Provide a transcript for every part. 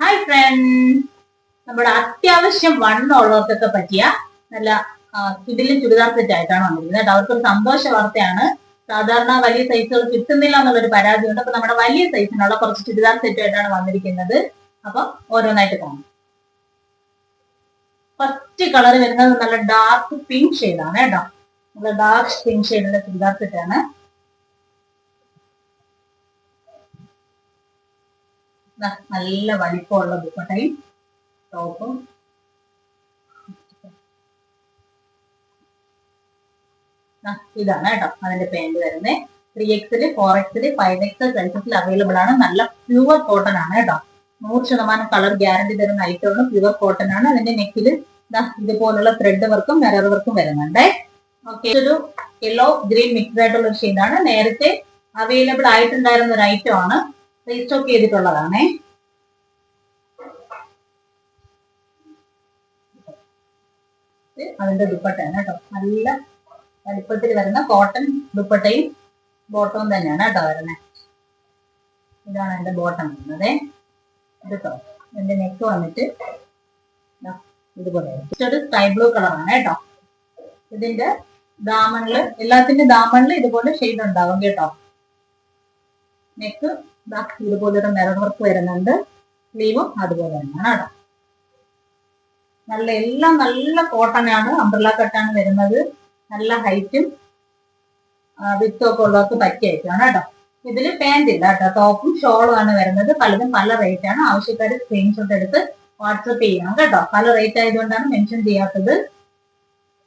Hi front നമ്മുടെ അത്യാവശ്യം വണ്ണുള്ളവർക്കൊക്കെ പറ്റിയ നല്ല ഇതിലും ചുരിദാർ സെറ്റ് ആയിട്ടാണ് വന്നിരിക്കുന്നത് കേട്ടോ. അവർക്കൊരു സന്തോഷ വാർത്തയാണ്. സാധാരണ വലിയ സൈസുകൾ കിട്ടുന്നില്ല എന്നുള്ളൊരു പരാതി ഉണ്ട് അപ്പൊ നമ്മുടെ വലിയ സൈസിനുള്ള കുറച്ച് ചുരിദാർ സെറ്റ് ആയിട്ടാണ് വന്നിരിക്കുന്നത്. അപ്പൊ ഓരോന്നായിട്ട് കാണാം ഫസ്റ്റ് കളർ വരുന്നത് നല്ല ഡാർക്ക് പിങ്ക് ഷെയ്ഡാണ് കേട്ടോ. നല്ല ഡാർക്ക് പിങ്ക് ഷെയ്ഡിന്റെ ചുരിദാർ സെറ്റ് ആണ് ദാ നല്ല വലിപ്പമുള്ള ദുപ്പട്ടയും ടോപ്പും. ഇതാണ് കേട്ടോ അതിന്റെ പാന്റ് വരുന്നത് ത്രീ എക്സിൽ ഫോർ എക്സിൽ ഫൈവ് എക്സ് സൈസസിൽ അവൈലബിൾ ആണ്. നല്ല പ്യുവർ കോട്ടൺ ആണ് കേട്ടോ. നൂറ് ശതമാനം കളർ ഗ്യാരണ്ടി തരുന്ന ഐറ്റമാണ് പ്യുവർ കോട്ടൺ ആണ്. അതിന്റെ നെക്കിൽ ഇതുപോലുള്ള ത്രെഡ് വർക്കും മിറർ വർക്കും വരുന്നുണ്ട്. ഓക്കെ ഒരു യെല്ലോ ഗ്രീൻ മിക്സ് ആയിട്ടുള്ള ഒരു ഷെയ്ഡാണ് നേരത്തെ അവൈലബിൾ ആയിട്ടുണ്ടായിരുന്ന ഒരു ഐറ്റം ആണ്. റീസ്റ്റോക്ക് ചെയ്തിട്ടുള്ളതാണേ. അതിന്റെ ദുപ്പട്ടയാണ് കേട്ടോ. നല്ല വലിപ്പത്തിൽ വരുന്ന കോട്ടൺ ദുപ്പട്ടയും ബോട്ടവും തന്നെയാണ് കേട്ടോ വരുന്നത് ഇതാണ് എന്റെ ബോട്ടം വരുന്നത്. കേട്ടോ എന്റെ നെക്ക് വന്നിട്ട് ഇതുപോലെ. സ്കൈ ബ്ലൂ കളറാണ് കേട്ടോ. ഇതിന്റെ ദാമണിൽ എല്ലാത്തിന്റെ ദാമണിൽ ഇതുപോലെ ഷെയ്ഡ് ഉണ്ടാവും കേട്ടോ. നെക്ക് ബാക്ക് ഒരു മെറൺ വർക്ക് വരുന്നുണ്ട്. സ്ലീവും അതുപോലെ തന്നെയാണ് കേട്ടോ. നല്ല എല്ലാം നല്ല കോട്ടൺ ആണ് അംബ്രല കട്ടാണ് വരുന്നത്. നല്ല ഹൈറ്റും വിത്തും ഒക്കെ ഉള്ളവർക്ക് പറ്റിയായിട്ടാണ് കേട്ടോ. ഇതിൽ പാന്റ് ഇല്ല കേട്ടോ. ടോപ്പും ഷോളും ആണ് വരുന്നത്. പലതും പല റേറ്റ് ആണ്. ആവശ്യക്കാർ സ്ക്രീൻഷോട്ട് എടുത്ത് വാട്സപ്പ് ചെയ്യണം കേട്ടോ. പല റേറ്റ് ആയതുകൊണ്ടാണ് മെൻഷൻ ചെയ്യാത്തത്.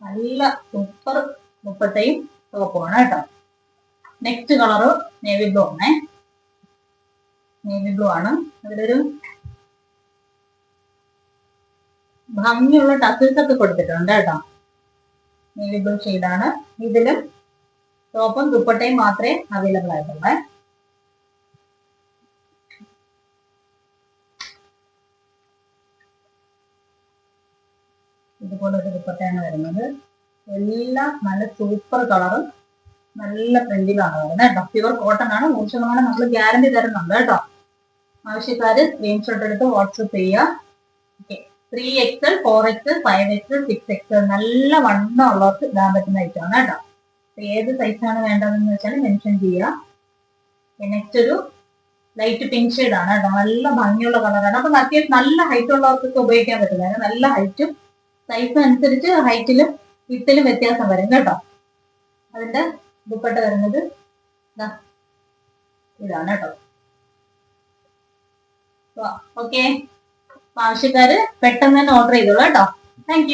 നല്ല സൂപ്പർ മുപ്പത്തെയും ടോപ്പുമാണ് കേട്ടോ. Next colour navy blue navy blue ആണ് അതിലൊരു ഭംഗിയുള്ള ടസിൽസ് ഒക്കെ കൊടുത്തിട്ടുണ്ട് കേട്ടോ. നേവി ബ്ലൂ ഷെയ്ഡാണ് ഇതിലും ടോപ്പും ദുപ്പട്ടയും മാത്രമേ അവൈലബിൾ ആയിട്ടുള്ളൂ. ഇതുപോലെ ഒരു ദുപ്പട്ടയാണ് വരുന്നത്. എല്ലാം നല്ല സൂപ്പർ കളറും നല്ല പ്രിന്റിലാണ് വരുന്നത് കേട്ടോ. പ്യുവർ കോട്ടൺ ആണ്. നൂറ് ശതമാനം നമ്മൾ ഗ്യാരണ്ടി തരുന്നുണ്ട് കേട്ടോ. ആവശ്യക്കാര് സ്ക്രീൻഷോട്ട് എടുത്ത് വാട്സപ്പ് ചെയ്യുക. Three XL four XL five XL six XL നല്ല വണ്ണം ഉള്ളവർക്ക് ഇടാൻ പറ്റുന്ന ഐറ്റമാണ് കേട്ടോ. ഏത് സൈസാണ് വേണ്ടതെന്ന് വെച്ചാൽ മെൻഷൻ ചെയ്യുക. നെക്സ്റ്റ് ഒരു ലൈറ്റ് പിങ്ക് ഷെയ്ഡ് ആണ് കേട്ടോ. നല്ല ഭംഗിയുള്ള കളറാണ് അപ്പൊ അത്യാവശ്യം നല്ല ഹൈറ്റ് ഉള്ളവർക്കൊക്കെ ഉപയോഗിക്കാൻ പറ്റില്ല. നല്ല ഹൈറ്റും സൈസ് അനുസരിച്ച് ഹൈറ്റിലും വിത്തിലും വ്യത്യാസം വരും കേട്ടോ. അതിന്റെ ദുപ്പട്ട വരുന്നത് ഇതാണ് കേട്ടോ. ഓക്കെ ആവശ്യക്കാര് പെട്ടെന്ന് തന്നെ ഓർഡർ ചെയ്തോളൂ കേട്ടോ. താങ്ക്